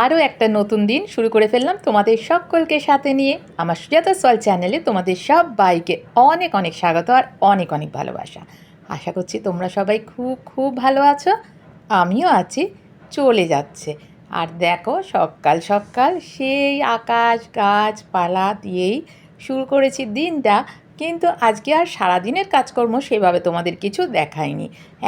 আরও একটা নতুন দিন শুরু করে ফেললাম তোমাদের সকলকে সাথে নিয়ে। আমার সুজাতা সল চ্যানেলে তোমাদের সব বাইকে অনেক অনেক স্বাগত আর অনেক অনেক ভালোবাসা। আশা করছি তোমরা সবাই খুব খুব ভালো আছো। আমিও আছি। চলে যাচ্ছে। আর দেখো সকাল সকাল সেই আকাশ গাছপালা দিয়েই শুরু করেছি দিনটা। কিন্তু আজকে আর সারাদিনের কাজকর্ম সেভাবে তোমাদের কিছু দেখায়নি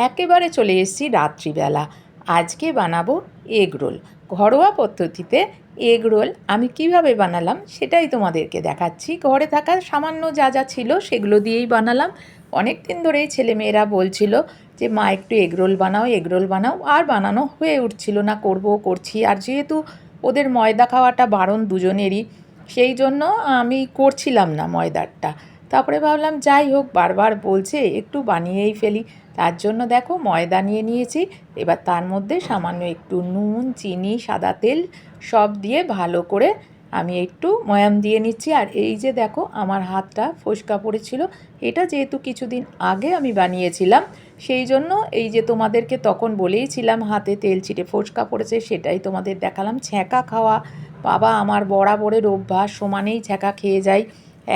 একেবারে চলে এসেছি রাত্রিবেলা। আজকে বানাবো এগ রোল। ঘরোয়া পদ্ধতিতে এগ রোল আমি কীভাবে বানালাম সেটাই তোমাদেরকে দেখাচ্ছি। ঘরে থাকা সামান্য যা যা ছিল সেগুলো দিয়েই বানালাম। অনেক দিন ধরেই ছেলেমেয়েরা বলছিল যে, মা, একটু এগ রোল বানাও, এগ রোল বানাও। আর বানানো হয়ে উঠছিল না, করব, করছি। আর যেহেতু ওদের ময়দা খাওয়াটা বারণ দুজনেরই, সেই জন্য আমি করছিলাম না ময়দারটা। তারপরে ভাবলাম, যাই হোক, বারবার বলছে, একটু বানিয়েই ফেলি। তার জন্য দেখো ময়দা নিয়ে নিয়েছি। এবার তার মধ্যে সামান্য একটু নুন, চিনি, সাদা তেল সব দিয়ে ভালো করে আমি একটু ময়াম দিয়ে নিচ্ছি। আর এই যে দেখো আমার হাতটা ফোসকা পড়েছিল, এটা যেহেতু কিছুদিন আগে আমি বানিয়েছিলাম, সেই জন্য এই যে তোমাদেরকে তখন বলেইছিলাম হাতে তেল ছিটে ফোসকা পড়েছে, সেটাই তোমাদের দেখালাম। ছ্যাঁকা খাওয়া, বাবা আমার বরাবরের অভ্যাস, সমানেই ছ্যাঁকা খেয়ে যায়।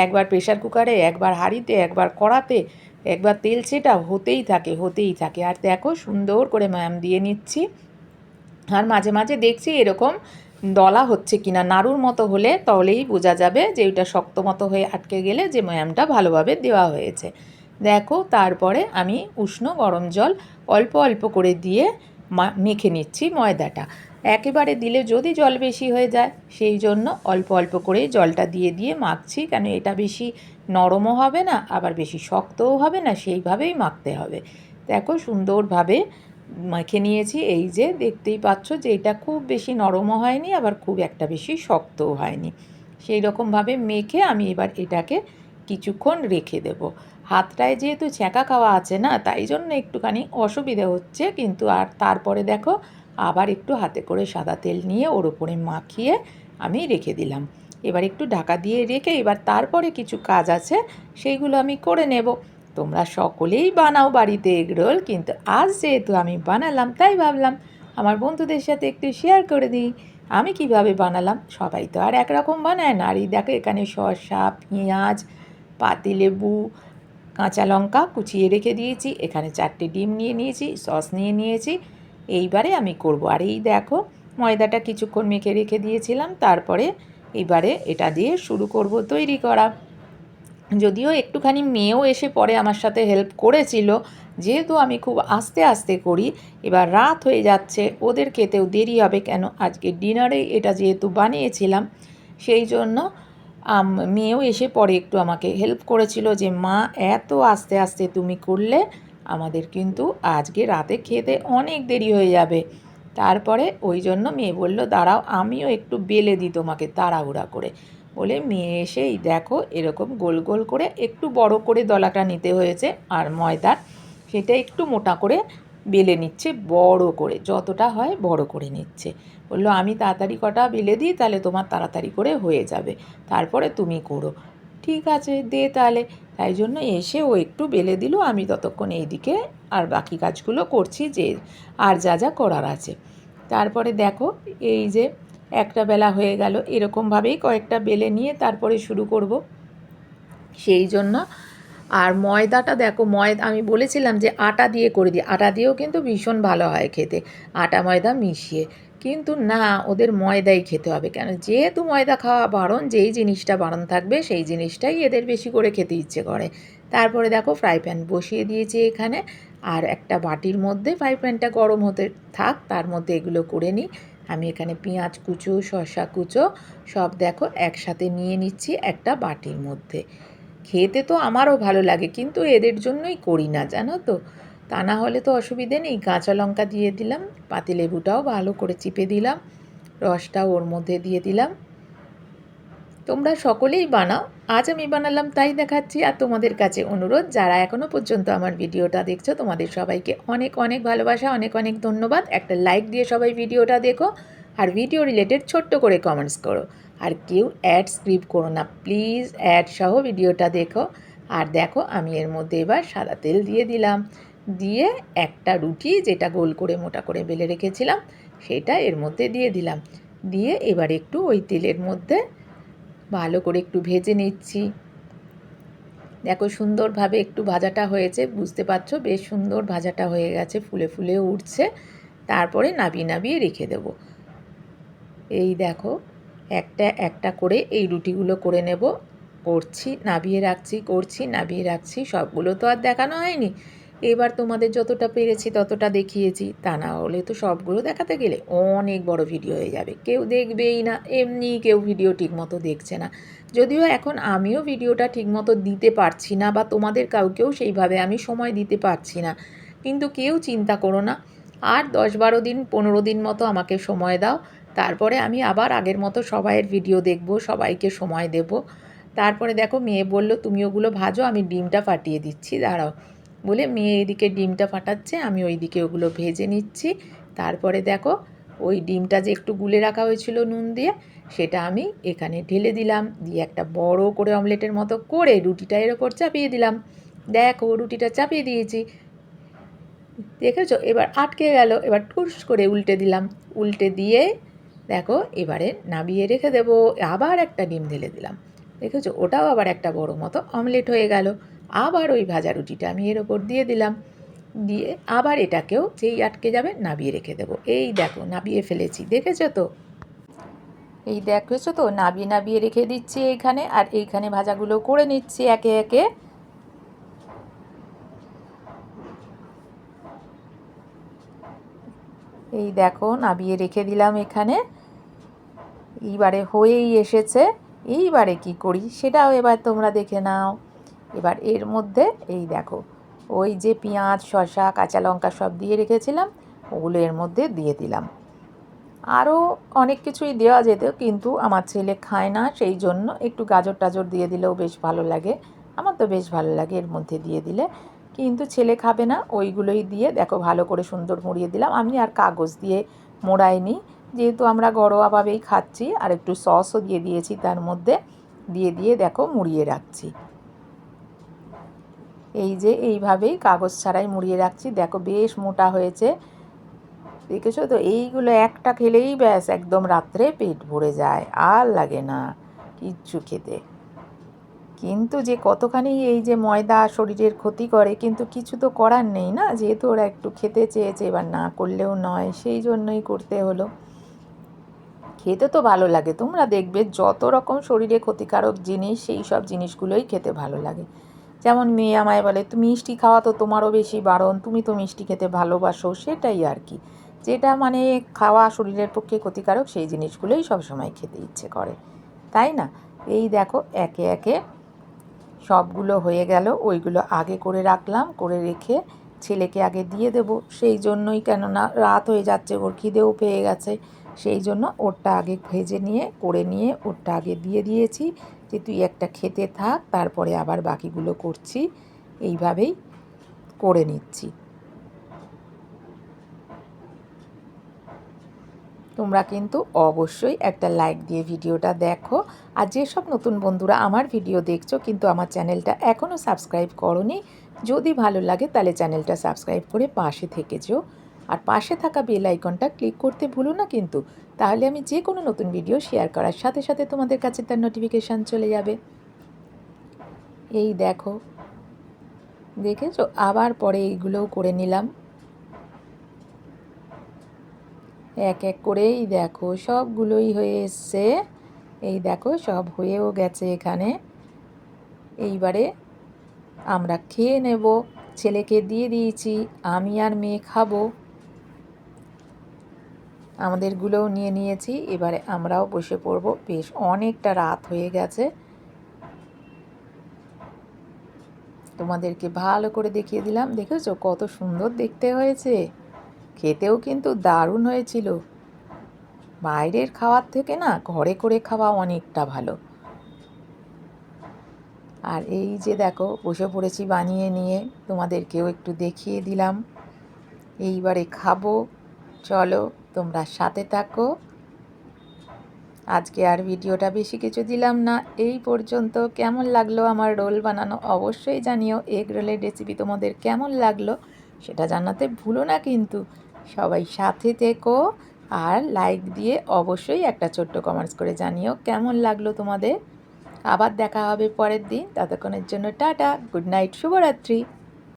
একবার প্রেশার কুকারে, একবার হাঁড়িতে, একবার কড়াতে একবার তেল সেটা হতেই থাকে হতেই থাকে। আর দেখো সুন্দর করে ম্যাম দিয়ে নিচ্ছি। আর মাঝে মাঝে দেখছি এরকম দলা হচ্ছে কিনা, নাড়ুর মতো হলে তলেই বোঝা যাবে যে ওইটা শক্ত মতো হয়ে আটকে গেলে যে ম্যামটা ভালোভাবে দেওয়া হয়েছে। দেখো তারপরে আমি উষ্ণ গরম জল অল্প অল্প করে দিয়ে মেখে নিচ্ছি ময়দাটা। একেবারে দিলে যদি জল বেশি হয়ে যায়, সেই জন্য অল্প অল্প করে জলটা দিয়ে দিয়ে মাখছি কেন এটা বেশি নরমও হবে না, আবার বেশি শক্তও হবে না, সেইভাবেই মাখতে হবে। দেখো সুন্দরভাবে মেখে নিয়েছি, এই যে দেখতেই পাচ্ছ যে এটা খুব বেশি নরমও হয়নি, আবার খুব একটা বেশি শক্তও হয়নি। সেই রকমভাবে মেখে আমি এবার এটাকে কিছুক্ষণ রেখে দেব। হাতটায় যেহেতু ছ্যাঁকা খাওয়া আছে না, তাই জন্য একটুখানি অসুবিধে হচ্ছে, কিন্তু আর তারপরে দেখো আবার একটু হাতে করে সাদা তেল নিয়ে ওর ওপরে মাখিয়ে আমি রেখে দিলাম। এবার একটু ঢাকা দিয়ে রেখে এবার তারপরে কিছু কাজ আছে, সেইগুলো আমি করে নেব। তোমরা সকলেই বানাও বাড়িতে এগ রোল, কিন্তু আজ যেহেতু আমি বানালাম, তাই ভাবলাম আমার বন্ধুদের সাথে একটু শেয়ার করে দিই। আমি কীভাবে বানালাম? সবাই তো আর একরকম বানায় না। আর এই দেখো, এখানে শসা, পেঁয়াজ পাতিলেবু কাঁচা লঙ্কা কুচিয়ে রেখে দিয়েছি। এখানে চারটে ডিম নিয়ে নিয়েছি, সস নিয়ে নিয়েছি। এইবারে আমি করব। আর এই দেখো, ময়দাটা কিছুক্ষণ মেখে রেখে দিয়েছিলাম। তারপরে এবারে এটা দিয়ে শুরু করব তৈরি করা। যদিও একটুখানি মেয়েও এসে পরে আমার সাথে হেল্প করেছিল, যেহেতু আমি খুব আস্তে আস্তে করি, এবার রাত হয়ে যাচ্ছে, ওদের খেতেও দেরি হবে কেন? আজকে ডিনারে এটা যেহেতু বানিয়েছিলাম, সেই জন্য মেয়েও এসে পরে একটু আমাকে হেল্প করেছিল যে, মা, এত আস্তে আস্তে তুমি করলে আমাদের কিন্তু আজকে রাতে খেতে অনেক দেরি হয়ে যাবে। তারপরে ওই জন্য মেয়ে বলল, দাঁড়াও, আমিও একটু বেলে দিই তোমাকে তাড়াহুড়া করে। বলে মেয়ে এসেই দেখো এরকম গোল গোল করে একটু বড় করে দলাটা নিতে হয়েছে আর ময়দার সেটা একটু মোটা করে বেলে নিচ্ছে, বড় করে, যতটা হয় বড় করে নিচ্ছে। বলল, আমি তাড়াতাড়ি কটা বেলে দিই, তাহলে তোমার তাড়াতাড়ি করে হয়ে যাবে। তারপরে তুমি করো। ঠিক আছে, দে তাহলে। তাই জন্য এসে ও একটু বেলে দিল, আমি ততক্ষণ এইদিকে আর বাকি কাজগুলো করছি যে আর যা যা করার আছে। তারপরে দেখো, এই যে একটা বেলা হয়ে গেল, এরকমভাবেই কয়েকটা বেলে নিয়ে তারপরে শুরু করব। সেই জন্য আর ময়দাটা দেখো ময়দা আমি বলেছিলাম যে আটা দিয়ে করে দিই, আটা দিয়েও কিন্তু ভীষণ ভালো হয় খেতে, আটা ময়দা মিশিয়ে। কিন্তু না, ওদের ময়দাই খেতে হবে কেন? যেহেতু ময়দা খাওয়া বারণ, যেই জিনিসটা বারণ থাকবে, সেই জিনিসটাই এদের বেশি করে খেতে ইচ্ছে করে। তারপরে দেখো ফ্রাই প্যান বসিয়ে দিয়েছি এখানে। আর একটা বাটির মধ্যে ফ্রাই প্যানটা গরম হতে থাক, তার মধ্যে এগুলো করে নিই। আমি এখানে পেঁয়াজ কুচো, শসা কুচো, সব দেখো একসাথে নিয়ে নিচ্ছি একটা বাটির মধ্যে। খেতে তো আমারও ভালো লাগে, কিন্তু এদের জন্যই করি না, জানো তো? তা না হলে তো অসুবিধে নেই। কাঁচা লঙ্কা দিয়ে দিলাম পাতিলেবুটাও ভালো করে চিপে দিলাম, রসটাও ওর মধ্যে দিয়ে দিলাম। তোমরা সকলেই বানাও। আজ আমি বানালাম তাই দেখাচ্ছি, আর তোমাদের কাছে অনুরোধ, যারা এখনও পর্যন্ত আমার ভিডিওটা দেখছ, তোমাদের সবাইকে অনেক অনেক ভালোবাসা, অনেক অনেক ধন্যবাদ। একটা লাইক দিয়ে সবাই ভিডিওটা দেখো, আর ভিডিও রিলেটেড ছোট্ট করে কমেন্টস করো। আর কেউ অ্যাড স্ক্রিপ্ট করো না প্লিজ অ্যাড সহ ভিডিওটা দেখো। আর দেখো, আমি এর মধ্যে এবার সাদা তেল দিয়ে দিলাম। দিয়ে একটা রুটি যেটা গোল করে মোটা করে বেলে রেখেছিলাম, সেটা এর মধ্যে দিয়ে দিলাম। দিয়ে এবার একটু ওই তেলের মধ্যে ভালো করে একটু ভেজে নিচ্ছি। দেখো সুন্দরভাবে একটু ভাজাটা হয়েছে, বুঝতে পারছ? বেশ সুন্দর ভাজাটা হয়ে গেছে, ফুলে ফুলে উঠছে। তারপরে নাবিয়ে নাবিয়ে রেখে দেব। এই দেখো, একটা একটা করে এই রুটিগুলো করে নেব। করছি, নাবিয়ে রাখছি, করছি, নাবিয়ে রাখছি, সবগুলো তো আর দেখানো হয়নি। এবার তোমাদের যতটা পেরেছি, ততটা দেখিয়েছি। তা না হলে তো সবগুলো দেখাতে গেলে অনেক বড় ভিডিও হয়ে যাবে। কেউ দেখবেই না, এমনি কেউ ভিডিও ঠিকমতো দেখছে না। যদিও এখন আমিও ভিডিওটা ঠিকমতো দিতে পারছি না বা তোমাদের কাউকেও সেইভাবে আমি সময় দিতে পারছি না। কিন্তু কেউ চিন্তা করো না, আর দশ বারো দিন, পনেরো দিন মতো আমাকে সময় দাও। তারপরে আমি আবার আগের মতো সবাইয়ের ভিডিও দেখব, সবাইকে সময় দেব। তারপরে দেখো, মেয়ে বলল, তুমি ওগুলো ভাজো, আমি ডিমটা ফাটিয়ে দিচ্ছি, দাঁড়াও। বলে মেয়ে এদিকে ডিমটা ফাটাচ্ছে, আমি ওই দিকে ওগুলো ভেজে নিচ্ছি। তারপরে দেখো, ওই ডিমটা যে একটু গুলে রাখা হয়েছিল নুন দিয়ে, সেটা আমি এখানে ঢেলে দিলাম। দিয়ে একটা বড় করে অমলেটের মতো করে রুটিটা এর ওপর চাপিয়ে দিলাম। দেখো, রুটিটা চাপিয়ে দিয়েছি। দেখেছ? এবার আটকে গেল, এবার টুস করে উল্টে দিলাম। উল্টে দিয়ে দেখো, এবারে নাবিয়ে রেখে দেবো। আবার একটা ডিম ঢেলে দিলাম। দেখেছ? ওটাও আবার একটা বড় মতো অমলেট হয়ে গেল। আবার ওই ভাজা রুটিটা আমি এর ওপর দিয়ে দিলাম। দিয়ে আবার এটাকেও যেই আটকে যাবে নাবিয়ে রেখে দেবো। এই দেখো, নাবিয়ে ফেলেছি, দেখেছ তো? এই দেখেছ তো, নাবিয়ে নাবিয়ে রেখে দিচ্ছি এইখানে আর এইখানে ভাজাগুলো করে নিচ্ছি একে একে। এই দেখো, নাবিয়ে রেখে দিলাম এখানে। এইবারে হয়েই এসেছে, এইবারে কি করি সেটাও এবার তোমরা দেখে নাও। এবার এর মধ্যে এই দেখো, ওই যে পেঁয়াজ, শসা, কাঁচা লঙ্কা সব দিয়ে রেখেছিলাম, ওগুলো এর মধ্যে দিয়ে দিলাম। আরও অনেক কিছুই দেওয়া যেত, কিন্তু আমার ছেলে খায় না, সেই জন্য একটু গাজর টাজর দিয়ে দিলেও বেশ ভালো লাগে। আমার তো বেশ ভালো লাগে এর মধ্যে দিয়ে দিলে। কিন্তু ছেলে খাবে না, ওইগুলোই দিয়ে দেখো ভালো করে সুন্দর মুড়িয়ে দিলাম। আমি আর কাগজ দিয়ে মোড়াইনি, যেহেতু আমরা ঘরোয়াভাবেই খাচ্ছি, আর একটু সসও দিয়ে দিয়েছি তার মধ্যে। দিয়ে দিয়ে দেখো মুড়িয়ে রাখছি। এই যে এইভাবেই কাগজ ছাড়াই মুড়িয়ে রাখছি। দেখো বেশ মোটা হয়েছে। দেখেছ তো? এইগুলো একটা খেলেই ব্যাস একদম রাত্রে পেট ভরে যায়, আর লাগে না কিচ্ছু খেতে। কিন্তু যে কতখানি এই যে ময়দা শরীরের ক্ষতি করে, কিন্তু কিছু তো করার নেই না? যেহেতু ওরা একটু খেতে চেয়েছে, এবার না করলেও নয়, সেই জন্যই করতে হলো। খেতে তো ভালো লাগে। তোমরা দেখবে যত রকম শরীরে ক্ষতিকারক জিনিস, সেই সব জিনিসগুলোই খেতে ভালো লাগে। যেমন মেয়ে আমায় বলে, তুমি মিষ্টি খাওয়া তো তোমারও বেশি বারণ, তুমি তো মিষ্টি খেতে ভালোবাসো। সেটাই আর কি। যেটা মানে খাওয়া শরীরের পক্ষে ক্ষতিকারক, সেই জিনিসগুলোই সবসময় খেতে ইচ্ছে করে। তাই না? এই দেখো, একে একে সবগুলো হয়ে গেল, ওইগুলো আগে করে রাখলাম, করে রেখে ছেলেকে আগে দিয়ে দেব। সেই জন্যই কেননা রাত হয়ে যাচ্ছে, ওর খিদেও পেয়ে গেছে। সেই জন্য ওরটা আগে ভেজে নিয়ে, করে নিয়ে ওরটা আগে দিয়ে দিয়েছি যে তুই একটা খেতে থাক, তারপরে আবার বাকিগুলো করছি। এইভাবেই করে নিচ্ছি। তোমরা কিন্তু অবশ্যই একটা লাইক দিয়ে ভিডিওটা দেখো। আর যেসব নতুন বন্ধুরা আমার ভিডিও দেখছ কিন্তু আমার চ্যানেলটা এখনও সাবস্ক্রাইব করনি, যদি ভালো লাগে তাহলে চ্যানেলটা সাবস্ক্রাইব করে পাশে থেকে যেও। আর পাশে থাকা বেল আইকনটা ক্লিক করতে ভুলো না কিন্তু। তাহলে আমি যে কোনো নতুন ভিডিও শেয়ার করার সাথে সাথে তোমাদের কাছে তার নোটিফিকেশান চলে যাবে। এই দেখো। দেখেছ? আবার পরে এইগুলোও করে নিলাম। এক এক করেই দেখো, সবগুলোই হয়ে এসছে। এই দেখো, সব হয়েও গেছে এখানে। এইবারে আমরা খেয়ে নেব। ছেলেকে দিয়ে দিয়েছি, আমি আর মেয়ে খাব। আমাদেরগুলোও নিয়ে নিয়েছি। এবারে আমরাও বসে পড়ব। বেশ অনেকটা রাত হয়ে গেছে। তোমাদেরকে ভালো করে দেখিয়ে দিলাম। দেখেছ? কত সুন্দর দেখতে হয়েছে। খেতেও কিন্তু দারুণ হয়েছিল। বাইরের খাওয়ার থেকে না, ঘরে করে খাওয়া অনেকটা ভালো। আর এই যে দেখো, বসে পড়েছি বানিয়ে নিয়ে। তোমাদেরকেও একটু দেখিয়ে দিলাম। এইবারে খাব। চলো। তোমরা সাথে থাকো। আজকে আর ভিডিওটা বেশি কিছু দিলাম না। এই পর্যন্ত কেমন লাগল আমার রোল বানানো অবশ্যই জানিও। এগ রোলের রেসিপি তোমাদের কেমন লাগল সেটা জানাতে ভুলো না কিন্তু। সবাই সাথে থেকো আর লাইক দিয়ে অবশ্যই একটা ছোট্ট কমেন্টস করে জানিও কেমন লাগল তোমাদের। আবার দেখা হবে পরের দিন। ততক্ষণের জন্য টাটা গুড নাইট শুভরাত্রি।